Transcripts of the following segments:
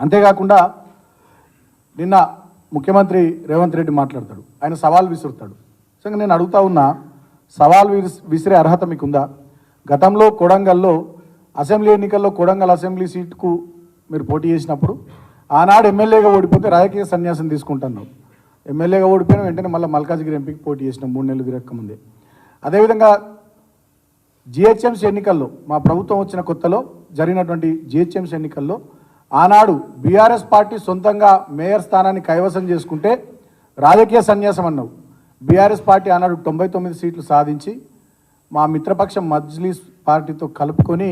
అంతేకాకుండా నిన్న ముఖ్యమంత్రి రేవంత్ రెడ్డి మాట్లాడతాడు. ఆయన సవాల్ విసురుతాడు. నిజంగా నేను అడుగుతా ఉన్నా సవాల్ విసిరే అర్హత మీకుందా? గతంలో కొడంగల్లో అసెంబ్లీ ఎన్నికల్లో కొడంగల్ అసెంబ్లీ సీట్కు మీరు పోటీ చేసినప్పుడు ఆనాడు ఎమ్మెల్యేగా ఓడిపోతే రాజకీయ సన్యాసం తీసుకుంటున్నాం. ఎమ్మెల్యేగా ఓడిపోయిన వెంటనే మళ్ళీ మల్కాజ్గిరి ఎంపీకి పోటీ చేసినాం మూడు నెలలు తిరగకముందే అదేవిధంగా జిహెచ్ఎంసీ ఎన్నికల్లో మా ప్రభుత్వం వచ్చిన కొత్తలో జరిగినటువంటి జిహెచ్ఎంసీ ఎన్నికల్లో ఆనాడు బీఆర్ఎస్ పార్టీ సొంతంగా మేయర్ స్థానాన్ని కైవసం చేసుకుంటే రాజకీయ సన్యాసం అన్నావు. బీఆర్ఎస్ పార్టీ ఆనాడు తొంభై తొమ్మిది సీట్లు సాధించి మా మిత్రపక్షం మజ్లీస్ పార్టీతో కలుపుకొని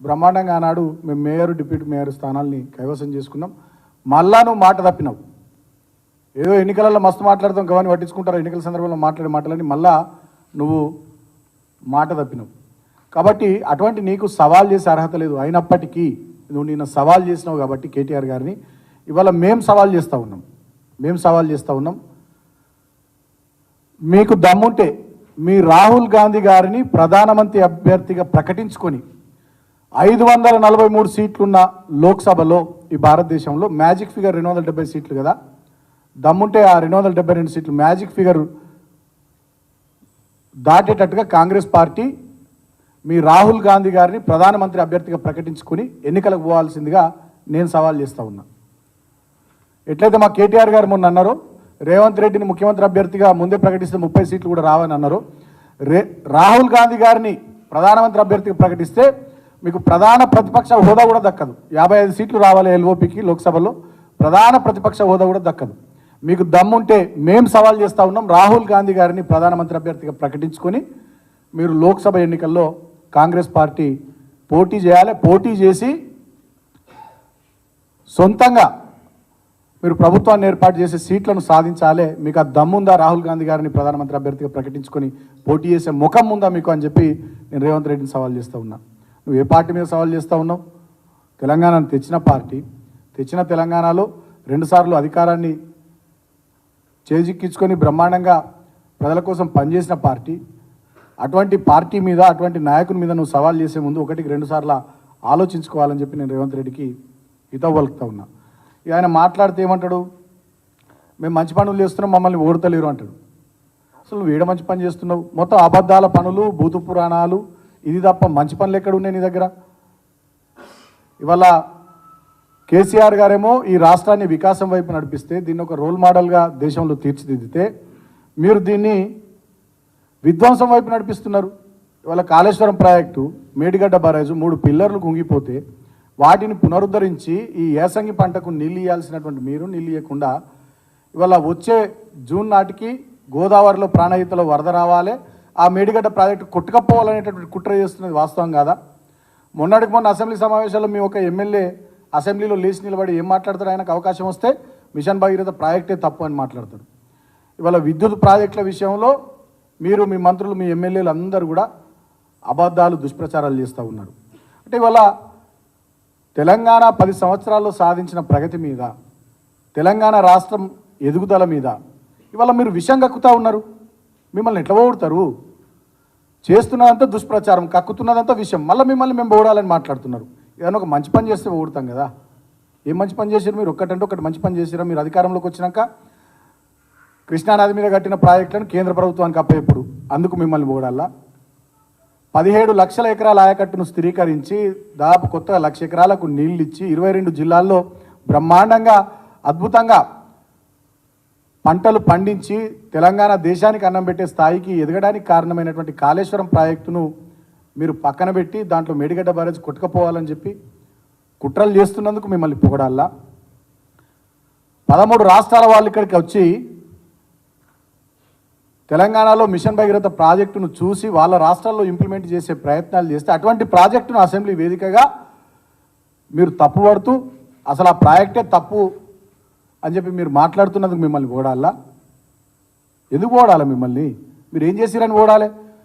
బ్రహ్మాండంగా ఆనాడు మేము మేయర్ డిప్యూటీ మేయర్ స్థానాల్ని కైవసం చేసుకున్నాం. మళ్ళా నువ్వు మాట తప్పినావు. ఏదో ఎన్నికలలో మస్తు మాట్లాడతాం గవాన్ని పట్టించుకుంటారు ఎన్నికల సందర్భంలో మాట్లాడే మాటలని మళ్ళా నువ్వు మాట తప్పినావు. కాబట్టి అటువంటి నీకు సవాల్ చేసే అర్హత లేదు. అయినప్పటికీ నువ్వు నిన్న సవాల్ చేసినావు కాబట్టి కేటీఆర్ గారిని. ఇవాళ మేము సవాల్ చేస్తూ ఉన్నాం. మేము సవాల్ చేస్తూ ఉన్నాం. మీకు దమ్ముంటే మీ రాహుల్ గాంధీ గారిని ప్రధానమంత్రి అభ్యర్థిగా ప్రకటించుకొని ఐదు వందల నలభై మూడు సీట్లున్న లోక్సభలో ఈ భారతదేశంలో మ్యాజిక్ ఫిగర్ రెండు వందల డెబ్బై సీట్లు కదా. దమ్ముంటే ఆ రెండు వందల డెబ్బై రెండు సీట్లు మ్యాజిక్ ఫిగర్ దాటేటట్టుగా కాంగ్రెస్ పార్టీ మీ రాహుల్ గాంధీ గారిని ప్రధానమంత్రి అభ్యర్థిగా ప్రకటించుకుని ఎన్నికలకు పోవాల్సిందిగా నేను సవాల్ చేస్తూ ఉన్నా. ఎట్లయితే మా కేటీఆర్ గారు మొన్న అన్నారో రేవంత్ రెడ్డిని ముఖ్యమంత్రి అభ్యర్థిగా ముందే ప్రకటిస్తే ముప్పై సీట్లు కూడా రావని అన్నారు రే రాహుల్ గాంధీ గారిని ప్రధానమంత్రి అభ్యర్థిగా ప్రకటిస్తే మీకు ప్రధాన ప్రతిపక్ష హోదా కూడా దక్కదు. యాభై ఐదు సీట్లు రావాలి ఎల్ఓపికి లోక్సభలో ప్రధాన ప్రతిపక్ష హోదా కూడా దక్కదు. మీకు దమ్ముంటే మేం సవాల్ చేస్తా ఉన్నాం రాహుల్ గాంధీ గారిని ప్రధానమంత్రి అభ్యర్థిగా ప్రకటించుకొని మీరు లోక్సభ ఎన్నికల్లో కాంగ్రెస్ పార్టీ పోటీ చేయాలి పోటీ చేసి సొంతంగా మీరు ప్రభుత్వాన్ని ఏర్పాటు చేసే సీట్లను సాధించాలి. మీకు ఆ దమ్ముందా రాహుల్ గాంధీ గారిని ప్రధానమంత్రి అభ్యర్థిగా ప్రకటించుకొని పోటీ చేసే ముఖం ఉందా మీకు అని చెప్పి నేను రేవంత్ రెడ్డిని సవాల్ చేస్తూ ఉన్నా. నువ్వు ఏ పార్టీ మీద సవాల్ చేస్తూ ఉన్నావు? తెలంగాణను తెచ్చిన పార్టీ తెచ్చిన తెలంగాణలో రెండుసార్లు అధికారాన్ని చేజిక్కించుకొని బ్రహ్మాండంగా ప్రజల కోసం పనిచేసిన పార్టీ అటువంటి పార్టీ మీద అటువంటి నాయకుని మీద నువ్వు సవాల్ చేసే ముందు ఒకటికి రెండు సార్లు ఆలోచించుకోవాలని చెప్పి నేను రేవంత్ రెడ్డికి హితవు ఉన్నా. ఇక ఆయన మాట్లాడితే ఏమంటాడు? మేము మంచి పనులు చేస్తున్నాం మమ్మల్ని ఓడతలేరు అంటాడు. అసలు వీడ మంచి పని చేస్తున్నావు? మొత్తం అబద్ధాల పనులు భూత పురాణాలు ఇది తప్ప మంచి పనులు ఎక్కడ ఉన్నాయి నీ దగ్గర? ఇవాళ కేసీఆర్ గారేమో ఈ రాష్ట్రాన్ని వికాసం వైపు నడిపిస్తే దీన్ని ఒక రోల్ మోడల్గా దేశంలో తీర్చిదిద్దితే మీరు దీన్ని విధ్వంసం వైపు నడిపిస్తున్నారు. ఇవాళ కాళేశ్వరం ప్రాజెక్టు మేడిగడ్డ బరాజు మూడు పిల్లర్లు కుంగిపోతే వాటిని పునరుద్ధరించి ఈ ఏసంగి పంటకు నీళ్ళు ఇవ్వాల్సినటువంటి మీరు నీళ్ళు ఇవ్వకుండా ఇవాళ వచ్చే జూన్ నాటికి గోదావరిలో ప్రాణహితలో వరద రావాలి. ఆ మేడిగడ్డ ప్రాజెక్టు కొట్టుకపోవాలనేటటువంటి కుట్ర చేస్తున్నది వాస్తవం కాదా? మొన్నటికి మొన్న అసెంబ్లీ సమావేశాల్లో మీ ఒక ఎమ్మెల్యే అసెంబ్లీలో లేచి నిలబడి ఏం మాట్లాడతారు ఆయనకు అవకాశం వస్తే మిషన్ భగీరథ ప్రాజెక్టే తప్పు అని మాట్లాడతారు ఇవాళ విద్యుత్ ప్రాజెక్టుల విషయంలో మీరు మీ మంత్రులు మీ ఎమ్మెల్యేలు అందరూ కూడా అబద్ధాలు దుష్ప్రచారాలు చేస్తూ ఉన్నారు. అంటే ఇవాళ తెలంగాణ పది సంవత్సరాల్లో సాధించిన ప్రగతి మీద తెలంగాణ రాష్ట్రం ఎదుగుదల మీద ఇవాళ మీరు విషం కక్కుతా ఉన్నారు. మిమ్మల్ని ఎట్లా పోగొడతారు? చేస్తున్నదంతా దుష్ప్రచారం కక్కుతున్నదంతా విషయం మళ్ళీ మిమ్మల్ని మేము ఓడాలని మాట్లాడుతున్నారు. ఏదైనా ఒక మంచి పని చేస్తే పోగొడతాం కదా. ఏం మంచి పని చేశారు మీరు? ఒక్కటంటే ఒకటి మంచి పని చేసిరా మీరు అధికారంలోకి వచ్చినాక కృష్ణానది మీద కట్టిన ప్రాజెక్టులను కేంద్ర ప్రభుత్వానికి అప్పచెప్పుడు. అందుకు మిమ్మల్ని పోగడాలా? పదిహేడు లక్షల ఎకరాల ఆయకట్టును స్థిరీకరించి దాదాపు కొత్తగా లక్ష ఎకరాలకు నీళ్ళు ఇచ్చి ఇరవై రెండు జిల్లాల్లో బ్రహ్మాండంగా అద్భుతంగా పంటలు పండించి తెలంగాణ దేశానికి అన్నం పెట్టే స్థాయికి ఎదగడానికి కారణమైనటువంటి కాళేశ్వరం ప్రాజెక్టును మీరు పక్కన పెట్టి దాంట్లో మేడిగడ్డ బ్యారేజ్ కొట్టుకపోవాలని చెప్పి కుట్రలు చేస్తున్నందుకు మిమ్మల్ని పొగడాలా? పదమూడు రాష్ట్రాల వాళ్ళు ఇక్కడికి వచ్చి తెలంగాణలో మిషన్ భగీరథ ప్రాజెక్టును చూసి వాళ్ళ రాష్ట్రాల్లో ఇంప్లిమెంట్ చేసే ప్రయత్నాలు చేస్తే అటువంటి ప్రాజెక్టును అసెంబ్లీ వేదికగా మీరు తప్పుపడుతూ అసలు ఆ ప్రాజెక్టే తప్పు అని చెప్పి మీరు మాట్లాడుతున్నందుకు మిమ్మల్ని ఓడాలా? ఎందుకు ఓడాలా మిమ్మల్ని? మీరు ఏం చేసిరని ఓడాలి?